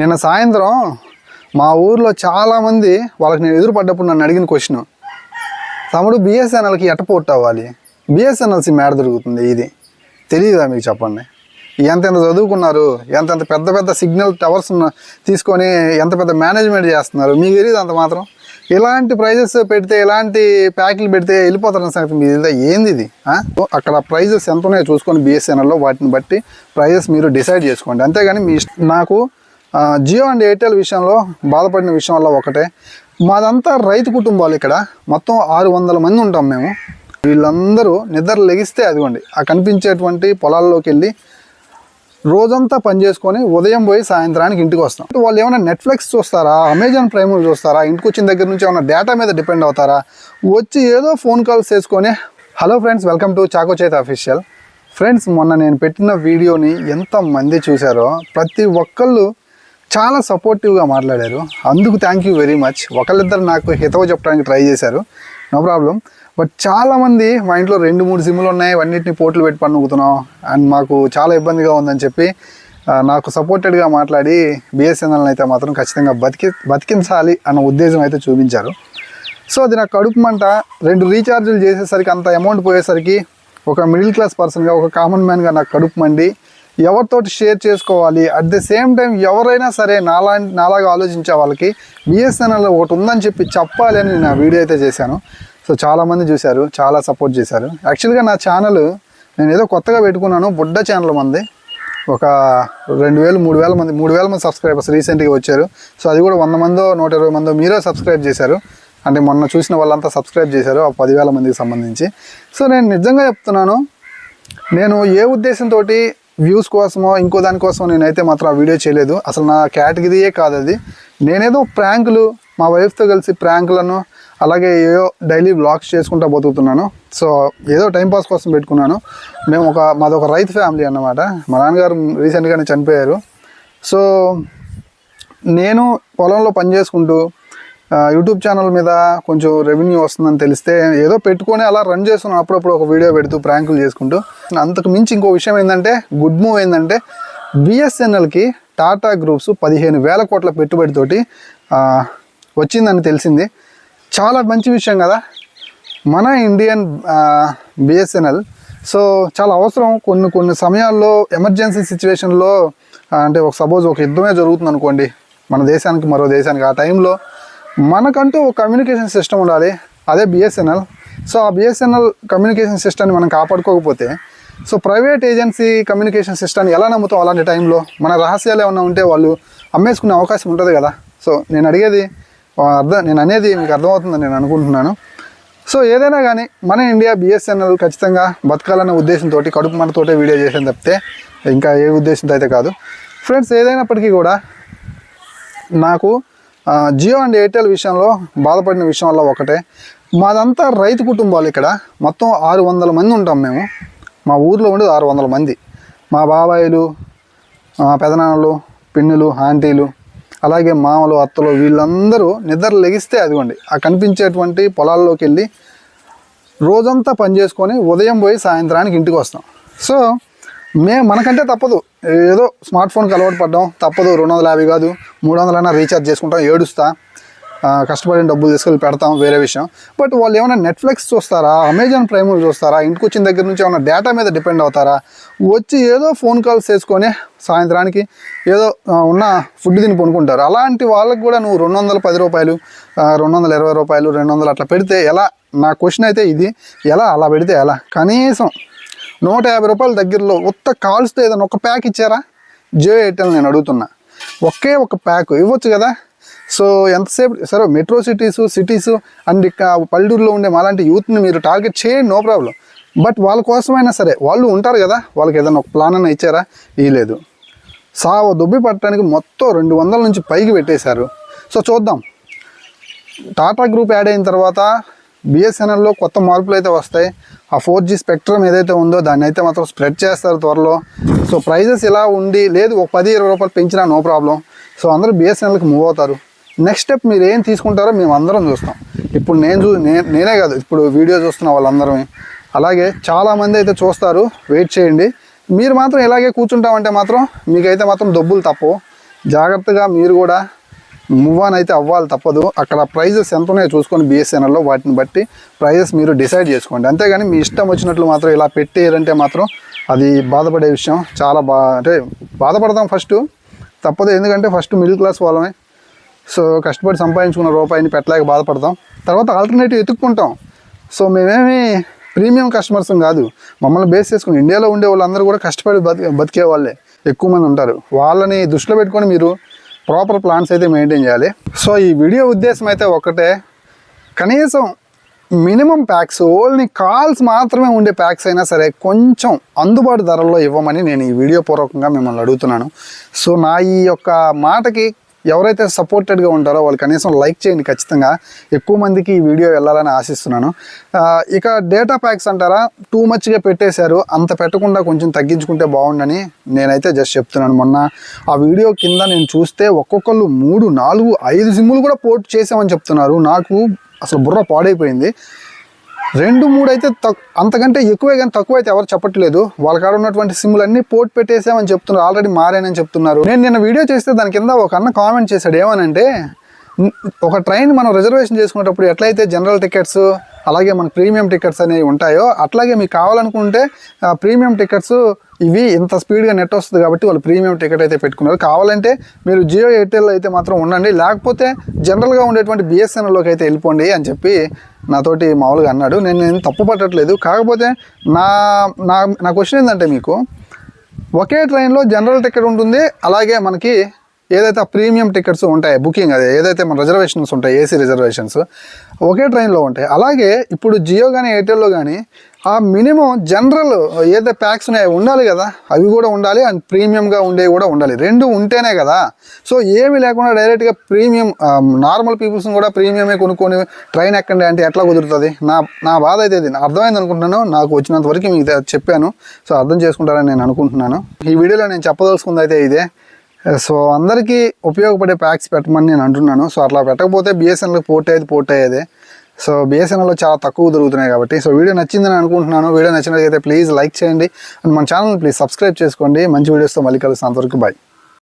నిన్న సాయంత్రం మా ఊర్లో చాలామంది వాళ్ళకి నేను ఎదురుపడ్డప్పుడు నన్ను అడిగిన క్వశ్చన్ తమ్ముడు బిఎస్ఎన్ఎల్కి ఎట్ట పోర్ట్ అవ్వాలి? బిఎస్ఎన్ఎల్ సిమ్ ఏడ దొరుకుతుంది ఇది. తెలియదా మీకు చెప్పండి? ఎంతెంత చదువుకున్నారు? ఎంతెంత పెద్ద పెద్ద సిగ్నల్ టవర్స్ ఉన్న తీసుకొని ఎంత పెద్ద మేనేజ్మెంట్ చేస్తున్నారు? మీకు తెలియదు అంత మాత్రం? ఇలాంటి ప్రైజెస్ పెడితే ఇలాంటి ప్యాకెట్లు పెడితే వెళ్ళిపోతారని సంగతి మీ ఏంది ఇది? అక్కడ ప్రైజెస్ ఎంత ఉన్నాయో చూసుకొని బిఎస్ఎన్ఎల్లో వాటిని బట్టి ప్రైజెస్ మీరు డిసైడ్ చేసుకోండి. అంతేగాని మీ నాకు జియో అండ్ ఎయిర్టెల్ విషయంలో బాధపడిన విషయం వల్ల ఒకటే. మాదంతా రైతు కుటుంబాలు ఇక్కడ. మొత్తం ఆరు వందల మంది ఉంటాం మేము. వీళ్ళందరూ నిద్ర లెగిస్తే అదిగోండి ఆ కనిపించేటువంటి పొలాల్లోకి వెళ్ళి రోజంతా పని చేసుకొని ఉదయం పోయి సాయంత్రానికి ఇంటికి వస్తాం. వాళ్ళు ఏమైనా నెట్ఫ్లిక్స్ చూస్తారా? అమెజాన్ ప్రైమ్ చూస్తారా? ఇంటికి వచ్చిన దగ్గర నుంచి ఏమైనా డేటా మీద డిపెండ్ అవుతారా? వచ్చి ఏదో ఫోన్ కాల్స్ చేసుకొని హలో ఫ్రెండ్స్ వెల్కమ్ టు చాకో చేత అఫీషియల్ ఫ్రెండ్స్ మొన్న నేను పెట్టిన వీడియోని ఎంతమంది చూశారో ప్రతి ఒక్కళ్ళు చాలా సపోర్టివ్గా మాట్లాడారు. అందుకు థ్యాంక్ యూ వెరీ మచ్ ఒకళ్ళిద్దరు నాకు హితవు చెప్పడానికి ట్రై చేశారు. నో ప్రాబ్లం బట్ చాలామంది మా ఇంట్లో రెండు మూడు సిమ్లు ఉన్నాయి. అన్నింటిని పోట్లు పెట్టి పన్నుకుతున్నాం అండ్ మాకు చాలా ఇబ్బందిగా ఉందని చెప్పి నాకు సపోర్టెడ్గా మాట్లాడి బిఎస్ఎన్ఎల్ని అయితే మాత్రం ఖచ్చితంగా బతికి బతికించాలి అన్న ఉద్దేశం అయితే చూపించారు. సో అది నాకు కడుపు మంట. రెండు రీఛార్జీలు చేసేసరికి అంత అమౌంట్ పోయేసరికి ఒక మిడిల్ క్లాస్ పర్సన్గా ఒక కామన్ మ్యాన్గా నాకు కడుపు మండి ఎవరితోటి షేర్ చేసుకోవాలి? అట్ ది సేమ్ టైం ఎవరైనా సరే నాలా నాలాగా ఆలోచించే వాళ్ళకి బిఎస్ఎన్ఎల్ ఒకటి ఉందని చెప్పి చెప్పాలి అని నేను వీడియో అయితే చేశాను. సో చాలామంది చూశారు చాలా సపోర్ట్ చేశారు. యాక్చువల్గా నా ఛానల్ నేను ఏదో కొత్తగా పెట్టుకున్నాను బుడ్డ ఛానల్ మంది. ఒక రెండు వేలు మూడు వేల మంది మూడు వేల మంది సబ్స్క్రైబర్స్ రీసెంట్గా వచ్చారు. సో అది కూడా వంద మందో నూట ఇరవై మందో మీరే సబ్స్క్రైబ్ చేశారు. అంటే మొన్న చూసిన వాళ్ళంతా సబ్స్క్రైబ్ చేశారు ఆ పదివేల మందికి సంబంధించి. సో నేను నిజంగా చెప్తున్నాను నేను ఏ ఉద్దేశంతో వ్యూస్ కోసమో ఇంకో దానికోసం నేనైతే మాత్రం ఆ వీడియో చేయలేదు. అసలు నా కేటగిరీయే కాదు అది. నేనేదో ప్రాంకులు మా వైఫ్తో కలిసి ప్రాంకులను అలాగే ఏదో డైలీ బ్లాగ్స్ చేసుకుంటా బతుకుతున్నాను. సో ఏదో టైంపాస్ కోసం పెట్టుకున్నాను. మేము ఒక మాది ఒక రైతు ఫ్యామిలీ అన్నమాట. మా నాన్నగారు రీసెంట్గానే చనిపోయారు. సో నేను పొలంలో పని చేసుకుంటూ యూట్యూబ్ ఛానల్ మీద కొంచెం రెవెన్యూ వస్తుందని తెలిస్తే ఏదో పెట్టుకొని అలా రన్ చేస్తున్నాను అప్పుడప్పుడు ఒక వీడియో పెడుతూ ప్రాంకులు చేసుకుంటూ. అంతకు మించి ఇంకో విషయం ఏంటంటే గుడ్ మూవ్ ఏంటంటే బిఎస్ఎన్ఎల్కి టాటా గ్రూప్స్ పదిహేను వేల కోట్ల పెట్టుబడితోటి వచ్చిందని తెలిసింది. చాలా మంచి విషయం కదా. మన ఇండియన్ బిఎస్ఎన్ఎల్ సో చాలా అవసరం. కొన్ని కొన్ని సమయాల్లో ఎమర్జెన్సీ సిచ్యువేషన్లో అంటే ఒక సపోజ్ ఒక యుద్ధమే జరుగుతుంది అనుకోండి మన దేశానికి మరో దేశానికి. ఆ టైంలో మనకంటూ ఒక కమ్యూనికేషన్ సిస్టమ్ ఉండాలి. అదే బిఎస్ఎన్ఎల్ సో ఆ బిఎస్ఎన్ఎల్ కమ్యూనికేషన్ సిస్టమ్ని మనం కాపాడుకోకపోతే సో ప్రైవేట్ ఏజెన్సీ కమ్యూనికేషన్ సిస్టమ్ని ఎలా నమ్ముతాం అలాంటి టైంలో మన రహస్యాలు ఏమైనా ఉంటే వాళ్ళు అమ్మేసుకునే అవకాశం ఉంటుంది కదా. సో నేను అడిగేది అర్థం నేను అనేది మీకు అర్థమవుతుందని నేను అనుకుంటున్నాను. సో ఏదైనా కానీ మన ఇండియా బిఎస్ఎన్ఎల్ ఖచ్చితంగా బతకాలన్న ఉద్దేశంతో కడుపు మనతోటే వీడియో చేసిన తప్పితే ఇంకా ఏ ఉద్దేశంతో అయితే కాదు. ఫ్రెండ్స్ ఏదైనప్పటికీ కూడా నాకు జియో అండ్ ఎయిర్టెల్ విషయంలో బాధపడిన విషయం వల్ల ఒకటే. మాదంతా రైతు కుటుంబాలు ఇక్కడ. మొత్తం ఆరు వందల మంది ఉంటాం మేము. మా ఊర్లో ఉండేది ఆరు వందల మంది. మా బాబాయిలు పెదనాన్నలు పిన్నులు ఆంటీలు అలాగే మామలు అత్తలు వీళ్ళందరూ నిద్ర లెగిస్తే అదిగోండి ఆ కనిపించేటువంటి పొలాల్లోకి వెళ్ళి రోజంతా పని చేసుకొని ఉదయం పోయి సాయంత్రానికి ఇంటికి వస్తాం. సో మే మనకంటే తప్పదు. ఏదో స్మార్ట్ ఫోన్కి అలవాటు పడ్డాం. తప్పదు. రెండు వందల యాభై కాదు. మూడు వందలైనా రీఛార్జ్ చేసుకుంటాం. ఏడుస్తా. కష్టపడిన డబ్బులు తీసుకెళ్ళి పెడతాం. వేరే విషయం. బట్ వాళ్ళు ఏమైనా నెట్ఫ్లిక్స్ చూస్తారా? అమెజాన్ ప్రైమ్ చూస్తారా? ఇంటికి వచ్చిన దగ్గర నుంచి ఏమైనా డేటా మీద డిపెండ్ అవుతారా? వచ్చి ఏదో ఫోన్ కాల్స్ చేసుకొని సాయంత్రానికి ఏదో ఉన్న ఫుడ్ తిని పనుకుంటారు అలాంటి వాళ్ళకి కూడా నువ్వు రెండు వందల పది రూపాయలు రెండు వందల ఇరవై రూపాయలు రెండు వందలు అట్లా పెడితే ఎలా? నా క్వశ్చన్ అయితే ఇది. ఎలా? అలా పెడితే ఎలా? కనీసం నూట యాభై రూపాయల దగ్గరలో ఉత్త కాల్స్తో ఏదైనా ఒక ప్యాక్ ఇచ్చారా? జియో ఎయిర్టెల్ నేను అడుగుతున్నా. ఒకే ఒక ప్యాక్ ఇవ్వచ్చు కదా? సో ఎంతసేపు? సరే మెట్రో సిటీస్ సిటీస్ అండ్ ఇక పల్లెటూరులో ఉండే మాలాంటి యూత్ని మీరు టార్గెట్ చేయండి నో ప్రాబ్లం. బట్ వాళ్ళ కోసమైనా సరే వాళ్ళు ఉంటారు కదా? వాళ్ళకి ఏదైనా ఒక ప్లాన్ అయినా ఇచ్చారా? ఇవ్వలేదు సావ దుబ్బి పట్టడానికి మొత్తం రెండు వందల నుంచి పైకి పెట్టేశారు. సో చూద్దాం. టాటా గ్రూప్ యాడ్ అయిన తర్వాత బిఎస్ఎన్ఎల్లో కొత్త మార్పులు అయితే వస్తాయి. ఆ ఫోర్ జీ స్పెక్ట్రమ్ ఏదైతే ఉందో దాన్ని అయితే మాత్రం స్ప్రెడ్ చేస్తారు త్వరలో. సో ప్రైజెస్ ఇలా ఉండి లేదు ఒక పది ఇరవై రూపాయలు పెంచినా నో ప్రాబ్లం. సో అందరూ బిఎస్ఎన్ఎల్కి మూవ్ అవుతారు. నెక్స్ట్ స్టెప్ మీరు ఏం తీసుకుంటారో మేము అందరం చూస్తాం. ఇప్పుడు నేను చూ నేనే కాదు ఇప్పుడు వీడియో చూస్తున్న వాళ్ళందరమే. అలాగే చాలామంది అయితే చూస్తారు వెయిట్ చేయండి. మీరు మాత్రం ఇలాగే కూర్చుంటామంటే మాత్రం మీకైతే మాత్రం డబ్బులు తప్పు జాగ్రత్తగా మీరు కూడా మూవ్ ఆన్ అయితే అవ్వాలి తప్పదు. అక్కడ ప్రైజెస్ ఎంత ఉన్నాయో చూసుకొని బిఎస్ఎన్ఎల్లో వాటిని బట్టి ప్రైజెస్ మీరు డిసైడ్ చేసుకోండి. అంతేగాని మీ ఇష్టం వచ్చినట్లు మాత్రం ఇలా పెట్టేయారంటే మాత్రం అది బాధపడే విషయం. చాలా బా అంటే బాధపడతాం ఫస్ట్ తప్పదు. ఎందుకంటే ఫస్ట్ మిడిల్ క్లాస్ వాళ్ళమే. సో కష్టపడి సంపాదించుకున్న రూపాయిని పెట్టలేక బాధపడతాం. తర్వాత ఆల్టర్నేటివ్ ఎత్తుక్కుంటాం. సో మేమేమి ప్రీమియం కస్టమర్స్ కాదు. మమ్మల్ని బేస్ చేసుకుని ఇండియాలో ఉండే వాళ్ళందరూ కూడా కష్టపడి బతికే బతికే వాళ్ళే. ఎక్కువ మంది ఉంటారు. వాళ్ళని దృష్టిలో పెట్టుకొని మీరు ప్రాపర్ ప్లాన్స్ అయితే మెయింటైన్ చేయాలి. సో ఈ వీడియో ఉద్దేశం అయితే ఒకటే. కనీసం మినిమం ప్యాక్స్ ఓన్లీ కాల్స్ మాత్రమే ఉండే ప్యాక్స్ అయినా సరే కొంచెం అందుబాటు ధరల్లో ఇవ్వమని నేను ఈ వీడియో పూర్వకంగా మిమ్మల్ని అడుగుతున్నాను. సో నా ఈ యొక్క మాటకి ఎవరైతే సపోర్టెడ్గా ఉంటారో వాళ్ళు కనీసం లైక్ చేయండి ఖచ్చితంగా. ఎక్కువ మందికి ఈ వీడియో వెళ్ళాలని ఆశిస్తున్నాను. ఇక డేటా ప్యాక్స్ అంటారా? టూ మచ్గా పెట్టేశారు. అంత పెట్టకుండా కొంచెం తగ్గించుకుంటే బాగుండని నేనైతే జస్ట్ చెప్తున్నాను. మొన్న ఆ వీడియో కింద నేను చూస్తే ఒక్కొక్కళ్ళు మూడు నాలుగు ఐదు సిమ్ములు కూడా పోర్ట్ చేసామని చెప్తున్నారు. నాకు అసలు బుర్ర పాడైపోయింది. రెండు మూడు అయితే తక్- అంతకంటే ఎక్కువే కానీ తక్కువ అయితే ఎవరు చెప్పట్లేదు. వాళ్ళ కాడ ఉన్నటువంటి సిమ్లు అన్ని పోర్ట్ పెట్టేసామని చెప్తున్నారు. ఆల్రెడీ మారానని చెప్తున్నారు. నేను నిన్న వీడియో చేస్తే దాని కింద ఒక అన్న కామెంట్ చేశాడు. ఏమనంటే ఒక ట్రైన్ మనం రిజర్వేషన్ చేసుకునేటప్పుడు ఎట్లయితే జనరల్ టికెట్స్ అలాగే మన ప్రీమియం టికెట్స్ అనేవి ఉంటాయో అట్లాగే మీకు కావాలనుకుంటే ప్రీమియం టికెట్స్ ఇవి ఇంత స్పీడ్గా నెట్ వస్తుంది కాబట్టి వాళ్ళు ప్రీమియం టికెట్ అయితే పెట్టుకున్నారు. కావాలంటే మీరు జియో ఎయిర్టెల్ అయితే మాత్రం ఉండండి. లేకపోతే జనరల్గా ఉండేటువంటి బిఎస్ఎన్ఎల్లోకి అయితే వెళ్ళిపోండి అని చెప్పి నాతోటి మామూలుగా అన్నాడు. నేను నేను తప్పు పట్టట్లేదు. కాకపోతే నా నా నా క్వశ్చన్ ఏంటంటే మీకు ఒకే ట్రైన్లో జనరల్ టికెట్ ఉంటుంది. అలాగే మనకి ఏదైతే ఆ ప్రీమియం టికెట్స్ ఉంటాయి బుకింగ్ అదే ఏదైతే మన రిజర్వేషన్స్ ఉంటాయి ఏసీ రిజర్వేషన్స్ ఒకే ట్రైన్లో ఉంటాయి. అలాగే ఇప్పుడు జియో కానీ ఎయిర్టెల్లో కానీ ఆ మినిమం జనరల్ ఏదైతే ప్యాక్స్ ఉన్నాయో ఉండాలి కదా. అవి కూడా ఉండాలి అండ్ ప్రీమియంగా ఉండేవి కూడా ఉండాలి. రెండు ఉంటేనే కదా. సో ఏమీ లేకుండా డైరెక్ట్గా ప్రీమియం నార్మల్ పీపుల్స్ని కూడా ప్రీమియమే కొనుక్కొని ట్రైన్ ఎక్కండి అంటే ఎట్లా కుదురుతుంది? నా నా బాధ అయితే ఇది. అర్థమైంది అనుకుంటున్నాను. నాకు వచ్చినంత వరకు మీకు చెప్పాను. సో అర్థం చేసుకుంటారని నేను అనుకుంటున్నాను. ఈ వీడియోలో నేను చెప్పదలుచుకుంది అయితే ఇదే. సో అందరికీ ఉపయోగపడే ప్యాక్స్ పెట్టమని నేను అంటున్నాను. సో అట్లా పెట్టకపోతే బిఎస్ఎన్ఎల్ పోర్ట్ అయ్యేది పోర్ట్ అయ్యేది. సో బిఎస్ఎన్ఎల్లో చాలా తక్కువ దొరుకుతున్నాయి కాబట్టి. సో వీడియో నచ్చిందని అనుకుంటున్నాను. వీడియో నచ్చినట్లయితే ప్లీజ్ లైక్ చేయండి. అండ్ మన ఛానల్ ప్లీజ్ సబ్స్క్రైబ్ చేసుకోండి. మంచి వీడియోస్తో మళ్ళీ కలుస్తాను అంతవరకు బాయ్